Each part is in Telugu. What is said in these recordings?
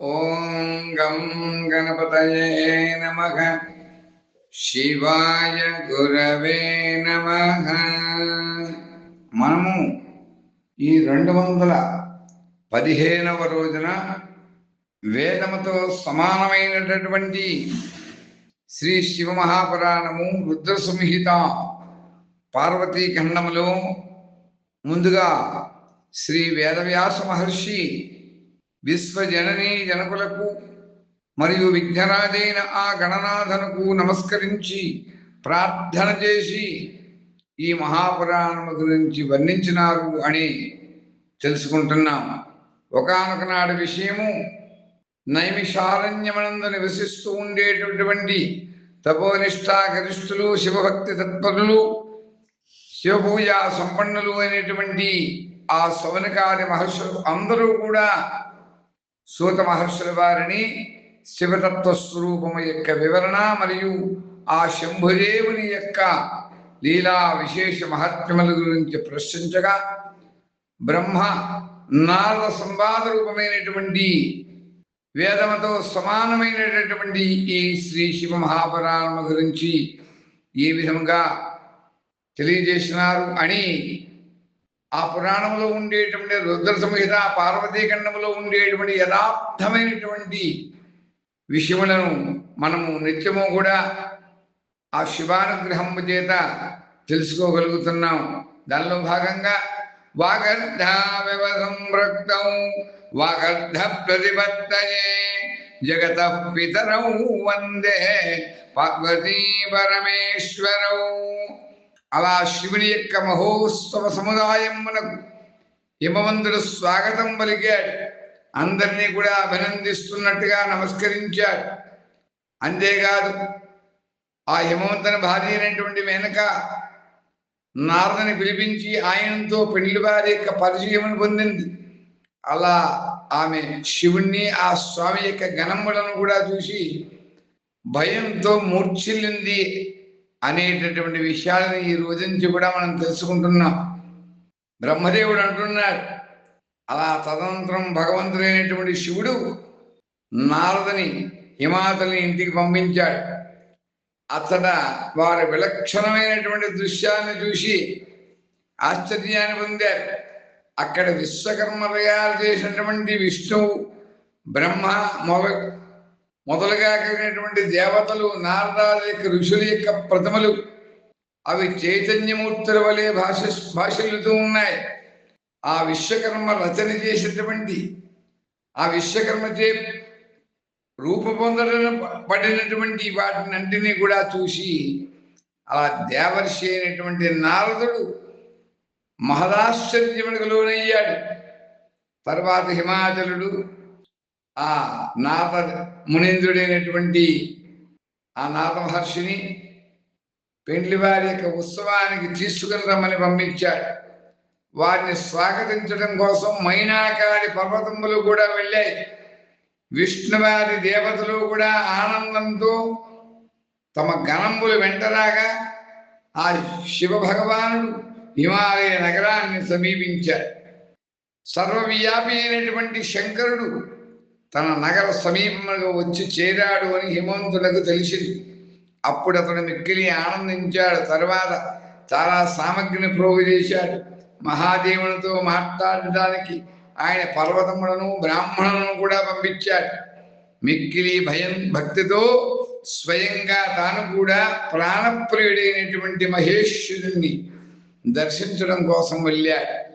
ఓం గం గణపతయే నమ. శివాయ గురవే నమ. మనము ఈ రెండు వందల పదిహేనవ రోజున వేదముతో సమానమైనటువంటి శ్రీ శివ మహాపురాణము రుద్ర సంహిత పార్వతీ ఖండములో ముందుగా శ్రీ వేదవ్యాస మహర్షి విశ్వజననీ జనకులకు మరియు విఘ్నరాజైన ఆ గణనాథనకు నమస్కరించి ప్రార్థన చేసి ఈ మహాపురాణము గురించి వర్ణించినారు అని తెలుసుకుంటున్నాం. ఒకనొక నాడు విషయము నైమిషారణ్యమనందు నివసిస్తూ ఉండేటటువంటి తపోనిష్టా గరిష్ఠులు శివభక్తి తత్పరులు శివపూజ సంపన్నులు అనేటువంటి ఆ సవనకారి మహర్షులు అందరూ కూడా సూత మహర్షుల వారిని శివతత్వ స్వరూపము యొక్క వివరణ మరియు ఆ శంభుదేవుని యొక్క లీలా విశేష మహాత్మ్యముల గురించి ప్రశ్నించగా బ్రహ్మ నారద సంవాద రూపమైనటువంటి వేదముతో సమానమైనటువంటి ఈ శ్రీ శివ మహాపురాణము గురించి ఏ విధంగా తెలియజేసినారు అని ఆ పురాణంలో ఉండేటువంటి రుద్ర సంహిత పార్వతీఖండంలో ఉండేటువంటి యథార్థమైనటువంటి విషయములను మనము నిత్యము కూడా ఆ శివానుగ్రహం చేత తెలుసుకోగలుగుతున్నాం. దానిలో భాగంగా వాగర్ధ సంరక్తం వాగర్ధ ప్రతిపత్తయే జగత పితరౌ వందే పార్వతీ పరమేశ్వరౌ. అలా శివుని యొక్క మహోత్సవ సముదాయమునకు హిమవంతుడు స్వాగతం పలికాడు. అందరినీ కూడా అభినందిస్తున్నట్టుగా నమస్కరించాడు. అంతేకాదు ఆ హిమవంతుని భార్య అయినటువంటి వెనక నారదని పిలిపించి ఆయనతో పెళ్ళి వారి యొక్క పరిచయం పొందింది. అలా ఆమె శివుణ్ణి ఆ స్వామి యొక్క గణములను కూడా చూసి భయంతో మూర్ఛిల్లింది. అనేటటువంటి విషయాలను ఈ రోజు నుంచి కూడా మనం తెలుసుకుంటున్నాం. బ్రహ్మదేవుడు అంటున్నాడు అలా తదనంతరం భగవంతుడైనటువంటి శివుడు నారదని హిమాతల్ని ఇంటికి పంపించాడు. అతడ వారి విలక్షణమైనటువంటి దృశ్యాన్ని చూసి ఆశ్చర్యాన్ని పొందారు. అక్కడ విశ్వకర్మ తయారు చేసినటువంటి విష్ణువు బ్రహ్మ మొగ మొదలుగా కలిగినటువంటి దేవతలు నారదాల యొక్క ఋషుల యొక్క ప్రతిమలు అవి చైతన్యమూర్తుల వలె భాష భాషలుతూ ఉన్నాయి. ఆ విశ్వకర్మ రచన చేసినటువంటి ఆ విశ్వకర్మ చే రూప పొందడం పడినటువంటి వాటినంటినీ కూడా చూసి ఆ దేవర్షి అయినటువంటి నారదుడు మహదాశ్చర్యములకు లోనయ్యాడు. తర్వాత హిమాచలుడు ఆ నాథ మునీంద్రుడైనటువంటి ఆ నాథ మహర్షిని పెండ్లి వారి యొక్క ఉత్సవానికి తీసుకుని రమ్మని పంపించాడు. వారిని స్వాగతించడం కోసం మైనాకాడి పర్వతములు కూడా వెళ్ళాయి. విష్ణువారి దేవతలు కూడా ఆనందంతో తమ గణములు వెంటరాగా ఆ శివ భగవానుడు హిమాలయ నగరాన్ని సమీపించాడు సర్వవ్యాపి అయినటువంటి శంకరుడు తన నగర సమీపంలో వచ్చి చేరాడు అని హిమంతులకు తెలిసింది. అప్పుడు అతను మిక్కిలి ఆనందించాడు. తర్వాత చాలా సామగ్రిని ప్రోగు చేశాడు. మహాదేవునితో మాట్లాడడానికి ఆయన పర్వతములను బ్రాహ్మణులను కూడా పంపించాడు. మిక్కిలి భయం భక్తితో స్వయంగా తాను కూడా ప్రాణప్రియుడైనటువంటి మహేశ్వరుణ్ణి దర్శించడం కోసం వెళ్ళాడు.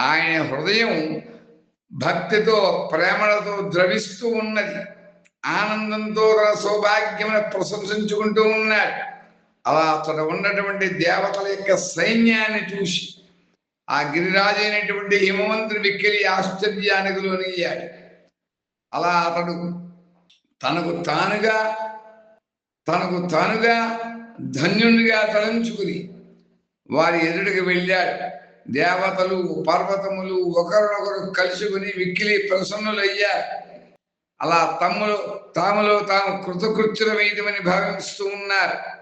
ఆయన హృదయం భక్తితో ప్రేమలతో ద్రవిస్తూ ఉన్నది. ఆనందంతో తన సౌభాగ్యమును ప్రశంసించుకుంటూ ఉన్నాడు. అలా అతడు ఉన్నటువంటి దేవతల యొక్క సైన్యాన్ని చూసి ఆ గిరిరాజు అయినటువంటి హిమవంతుని మిక్కిలి ఆశ్చర్యానికి లోనయ్యాడు. అలా అతడు తనకు తానుగా తనకు తానుగా ధన్యునిగా తలంచుకుని వారి ఎదుటికి వెళ్ళాడు. దేవతలు పర్వతములు ఒకరినొకరు కలుసుకుని విక్కిలి ప్రసన్నులయ్యారు అలా తమ్ములు తాములో తాము కృతకృత్యులమైదమని భావిస్తూ ఉన్నారు.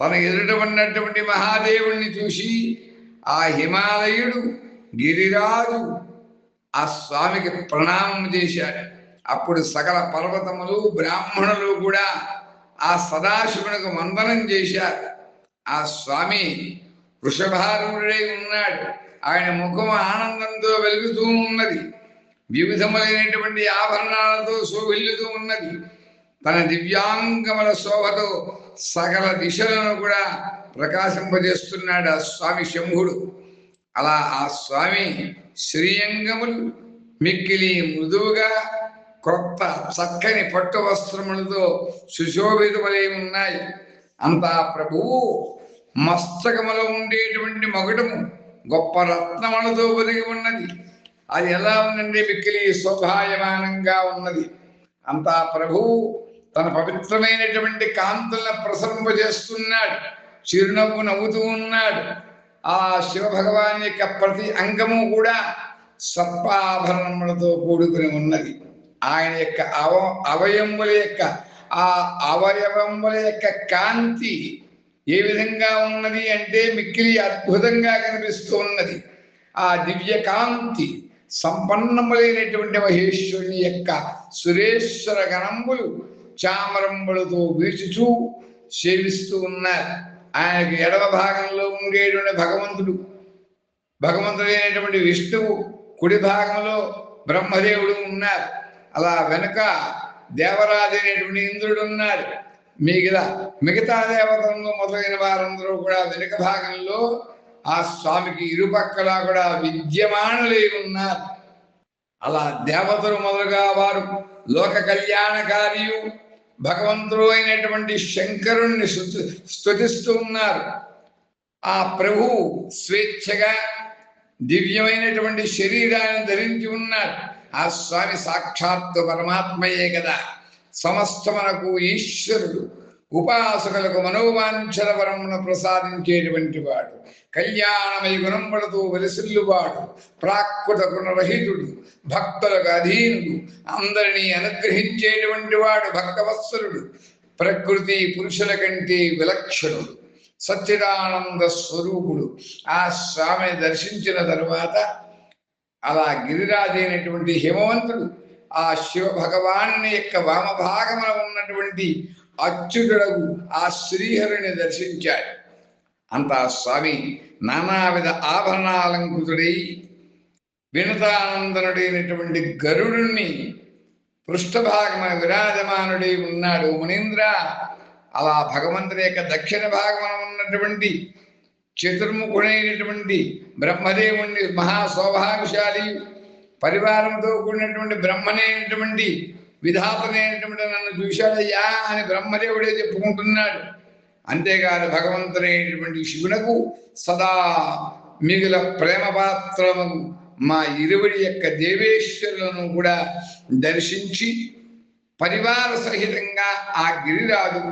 తన ఎదుట ఉన్నటువంటి మహాదేవుణ్ణి చూసి ఆ హిమాలయుడు గిరిరాజు ఆ స్వామికి ప్రణామం చేశాడు. అప్పుడు సకల పర్వతములు బ్రాహ్మణులు కూడా ఆ సదాశివునికి వందనం చేశారు. ఆ స్వామి వృషభారుడై ఉన్నాడు. ఆయన ముఖం ఆనందంతో వెలుగుతూ ఉన్నది. వివిధములైనటువంటి ఆభరణాలతో శోభిల్లుతూ ఉన్నది. తన దివ్యాంగముల శోభతో సకల దిశలను కూడా ప్రకాశింపజేస్తున్నాడు ఆ స్వామి శంభుడు. అలా ఆ స్వామి శ్రీయంగములు మిక్కిలి మృదువుగా క్రొత్త చక్కని పట్టు వస్త్రములతో సుశోభితములై ఉన్నాయి. అంతా ప్రభువు మస్తకములో ఉండేటువంటి మగుటము గొప్ప రత్నములతో ఒదిగి ఉన్నది. అది ఎలా ఉందండి మిక్కిలి శోభాయమానంగా ఉన్నది. అంతా ప్రభువు తన పవిత్రమైనటువంటి కాంతులను ప్రసరింపజేస్తున్నాడు. చిరునవ్వు నవ్వుతూ ఉన్నాడు. ఆ శివభగవాన్ యొక్క ప్రతి అంగము కూడా సర్పాభరణములతో కూడుకుని ఉన్నది. ఆయన యొక్క అవ అవయముల యొక్క ఆ అవయవముల యొక్క కాంతి ఏ విధంగా ఉన్నది అంటే మిక్కిలి అద్భుతంగా కనిపిస్తూ ఉన్నది. ఆ దివ్య కాంతి సంపన్నములైనటువంటి మహేశ్వరుని యొక్క సురేశ్వర గణంబులు చామరంబులతో వీచుచూ సేవిస్తూ ఉన్నారు. ఆయనకి ఎడమ భాగంలో ఉండేటువంటి భగవంతుడు భగవంతుడైనటువంటి విష్ణువు కుడి భాగంలో బ్రహ్మదేవుడు ఉన్నారు. అలా వెనుక దేవరాజు అయినటువంటి ఇంద్రుడు ఉన్నారు. మిగతా మిగతా దేవతలు మొదలైన వారందరూ కూడా వెనుక భాగంలో ఆ స్వామికి ఇరుపక్కల కూడా విద్యమానులై ఉన్నారు. అలా దేవతలు మొదలుగా వారు లోక కళ్యాణకారియు భగవంతుడు అయినటువంటి శంకరుణ్ణి స్తుతి- స్తుతిస్తూ ఉన్నారు. ఆ ప్రభు స్వేచ్ఛగా దివ్యమైనటువంటి శరీరాన్ని ధరించి ఉన్నారు. ఆ స్వామి సాక్షాత్తు పరమాత్మయే కదా. సమస్తమునకు ఈశ్వరుడు. ఉపాసకులకు మనోవాంఛల వరమును ప్రసాదించేటువంటి వాడు. కళ్యాణమై గుణంబడుతూ వెలిసిల్లువాడు. ప్రాకృత గుణరహితుడు. భక్తులకు అధీనుడు. అందరినీ అనుగ్రహించేటువంటి వాడు భక్తవత్సరుడు ప్రకృతి పురుషుల కంటే విలక్షణుడు. సచ్చిదానంద స్వరూపుడు. ఆ స్వామిని దర్శించిన తరువాత అలా గిరిరాజైనటువంటి హిమవంతుడు ఆ శివ భగవాను యొక్క వామభాగమున ఉన్నటువంటి అచ్యుతుడగు ఆ శ్రీహరిని దర్శించాడు. అంత స్వామి నానావిధ ఆభరణాలంకృతుడై వినతానందనుడైనటువంటి గరుడుని పృష్ఠభాగమున విరాజమానుడై ఉన్నాడు. మునీంద్ర అలా భగవంతుని యొక్క దక్షిణ భాగమున ఉన్నటువంటి చతుర్ముఖుడైనటువంటి బ్రహ్మదేవుణ్ణి మహాశోభాగశాలి పరివారంతో కూడినటువంటి బ్రహ్మనేటువంటి విధాతనైనటువంటి నన్ను చూశాడయ్యా అని బ్రహ్మదేవుడే చెప్పుకుంటున్నాడు. అంతేకాదు భగవంతుడైనటువంటి శివునకు సదా మిగిల ప్రేమ పాత్రము మా ఇరువురి యొక్క దేవేశ్వరులను కూడా దర్శించి పరివార సహితంగా ఆ గిరిరాజు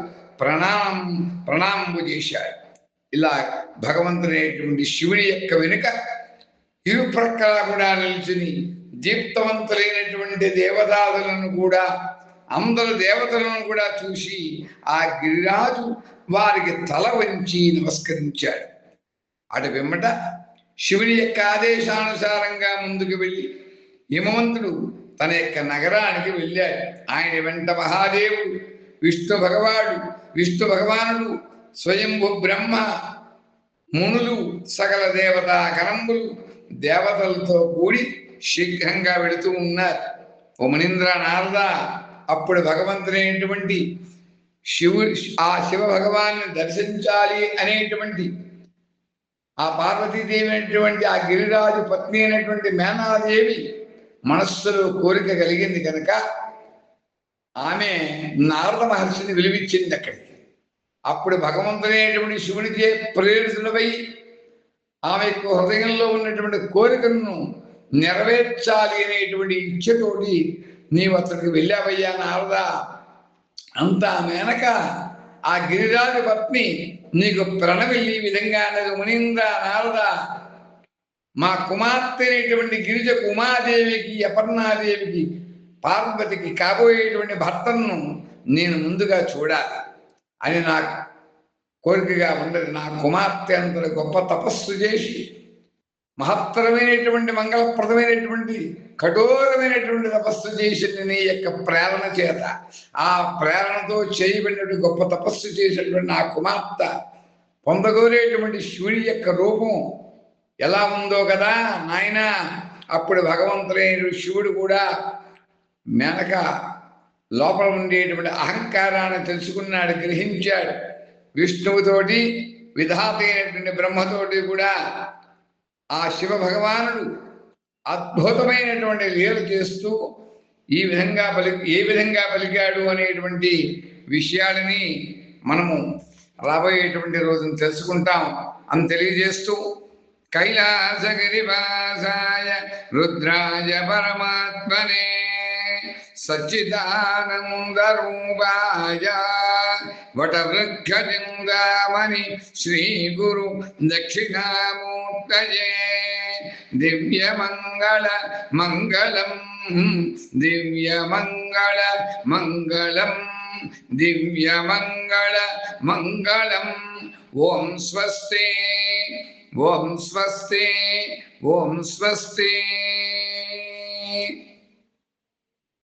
ప్రణామం ప్రణామము చేశాడు. ఇలా భగవంతుడైనటువంటి శివుని యొక్క వెనుక ఇరు ప్రక్కల కూడా నిలిచిని దీప్తవంతులైనటువంటి దేవదాదులను కూడా అందరు దేవతలను కూడా చూసి ఆ గిరిరాజు వారికి తల వంచి నమస్కరించాడు. అటు వెమ్మట శివుని యొక్క ఆదేశానుసారంగా ముందుకు వెళ్ళి హిమవంతుడు తన యొక్క నగరానికి వెళ్ళాడు. ఆయన వెంట మహాదేవుడు విష్ణు భగవాడు విష్ణు భగవానుడు స్వయంభు బ్రహ్మ మునులు సకల దేవతా కరంబులు దేవతలతో కూడి శీఘ్రంగా వెళుతూ ఉన్నారు. ఓ నారద అప్పుడు భగవంతుడైనటువంటి శివు ఆ శివ భగవాన్ని దర్శించాలి అనేటువంటి ఆ పార్వతీదేవి అయినటువంటి ఆ గిరిరాజు పత్ని అయినటువంటి మేనాదేవి మనస్సులో కోరిక కలిగింది కనుక ఆమె నారద మహర్షిని విలువిచ్చింది అక్కడికి. అప్పుడు భగవంతుడైనటువంటి శివునిచే ప్రేరితులపై ఆమె యొక్క హృదయంలో ఉన్నటువంటి కోరికను నెరవేర్చాలి అనేటువంటి ఇచ్చతోటి నీవు అతడికి వెళ్ళావయ్యా నారదా. అంతా మేనక ఆ గిరిరాజు పత్ని నీకు ప్రణవిల్లి ఈ విధంగా అన్నది మునీంద్ర నారద. మా కుమార్తె అనేటువంటి గిరిజ ఉమాదేవికి అపర్ణాదేవికి పార్వతికి కాబోయేటువంటి భర్తను నేను ముందుగా చూడాలి. అని నాకు కోరికగా ఉన్నది నా కుమార్తె అంత గొప్ప తపస్సు చేసి మహత్తరమైనటువంటి మంగళప్రదమైనటువంటి కఠోరమైనటువంటి తపస్సు చేసిన నీ యొక్క ప్రేరణ చేత ఆ ప్రేరణతో చేయబడినటువంటి గొప్ప తపస్సు చేసినటువంటి నా కుమార్తె పొందగోరేటువంటి శివుడి యొక్క రూపం ఎలా ఉందో కదా నాయన. అప్పుడు భగవంతుడైన శివుడు కూడా మేనక లోపల ఉండేటువంటి అహంకారాన్ని తెలుసుకున్నాడు గ్రహించాడు. విష్ణువుతోటి విధాత అయినటువంటి బ్రహ్మతోటి కూడా ఆ శివ భగవానుడు అద్భుతమైనటువంటి లీల చేస్తూ ఈ విధంగా పలి ఏ విధంగా పలికాడు అనేటువంటి విషయాలని మనము రాబోయేటువంటి రోజును తెలుసుకుంటాం అని తెలియజేస్తూ కైలాసగిరివాసాయ రుద్రాయ పరమాత్మనే సచ్చిదానంద రూపాయ వటవృక్షలింగామణి శ్రీ గురు దక్షిణామూర్తయే దివ్యమంగళ మంగళం దివ్యమంగళ మంగళం దివ్యమంగళ మంగళం ఓం స్వస్తి ఓం స్వస్తి ఓం స్వస్తి